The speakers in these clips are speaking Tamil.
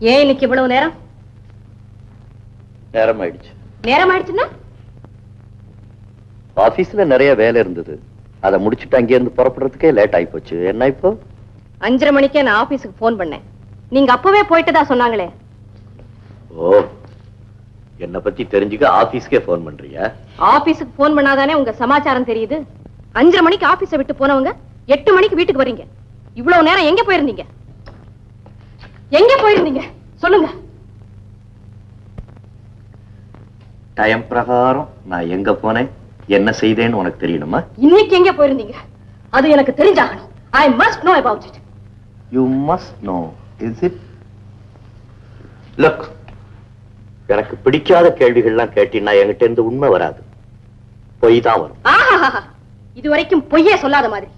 ஏன் இன்னைக்கு இவ்வளவு நேரம்? நேரம் ஆயிடுச்சு நேரம் ஆயிடுச்சுன்னா ஆபீஸ்ல நிறைய வேலை இருந்தது. அதை முடிச்சுட்டு அங்கே இருந்து புறப்படுறதுக்கே லேட் ஆகி போச்சு என்ன இப்போ? அஞ்சரை மணிக்கே நான் ஆபீஸுக்கு ஃபோன் பண்ணேன். நீங்க அப்பவே போயிட்டதா சொன்னாங்களே. ஓ என்ன பத்தி தெரிஞ்சுக்க ஆபீஸ்க்கே போன் பண்றியா ஆபீஸுக்கு ஃபோன் பண்ணாதானே உங்க சமாச்சாரம் தெரியுது? அஞ்சரை மணிக்கு ஆபீஸை விட்டு போனவங்க எட்டு மணிக்கு வீட்டுக்கு வர்றீங்க இவ்வளவு நேரம் எங்க போயிருந்தீங்க? எங்க போயிருந்தீங்க? சொல்லுங்க. டைம் பிரகாரம் நான் எங்க போனேன்? என்ன செய்தேன்னு உனக்கு தெரியணுமா? இன்னைக்கு எங்க போயிருந்தீங்க? அது எனக்கு தெரிஞ்சாகணும். I must know about it you must know is it look எனக்கு பிடிக்காத கேள்விகள்லாம் கேட்டீங்கன்னா என்கிட்ட இருந்து உண்மை வராது. பொய் தான் வரும். ஆஹா இது வரைக்கும் பொய்யே சொல்லாத மாதிரி.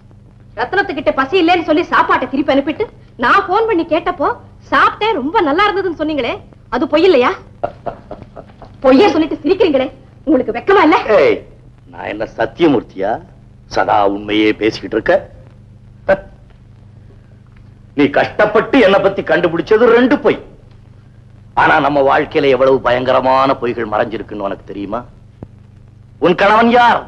ரத்னத்துக்கிட்ட பசி இல்லைன்னு சொல்லி சாப்பாட்டை திருப்பி அனுப்பிட்டு நான் போன் பண்ணி கேட்டப்போ சாப்பிட்டேன் ரொம்ப நல்லா இருந்ததுன்னு சொன்னீங்களே அது பொய் இல்லையா பொய்யே சொல்லிட்டு சிரிக்கிறீங்களே உங்களுக்கு வெக்கமா இல்ல? நான் என்ன சத்தியமூர்த்தியா? சதா உண்மையே பேசிக்கிட்டு இருக்க. நீ கஷ்டப்பட்டு என்ன பத்தி கண்டுபிடிச்சது ரெண்டு பொய். ஆனா நம்ம வாழ்க்கையில எவ்வளவு பயங்கரமான பொய்கள் மறைஞ்சிருக்குன்னு உனக்கு தெரியுமா? உன் கணவன் யார்?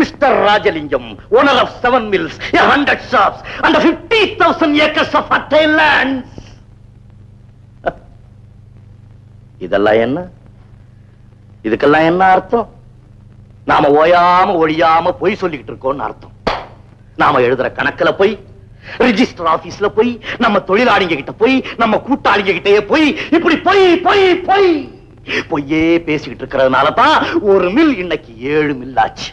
Mister Rajalingam owner of seven mills hundred shops and fifty thousand acres of lands இதெல்லாம் என்ன? இதுக்கெல்லாம் என்ன அர்த்தம்? நாம ஓயாம ஒழியாம பொய் சொல்லிக்கிட்டு இருக்கோம்னு அர்த்தம். நாம எழுதுற கணக்குல போய் ரிஜிஸ்டர் ஆபீஸ்ல போய் நம்ம தொழிலாளிங்க கிட்ட போய் நம்ம கூட்டாளிங்க கிட்டயே போய் இப்படி பொய் பொய் பொய் பொய்யே பேசிக்கிட்டு இருக்கிறதுனால தான் ஒரு மில் இன்னைக்கு ஏழு மில் ஆச்சு.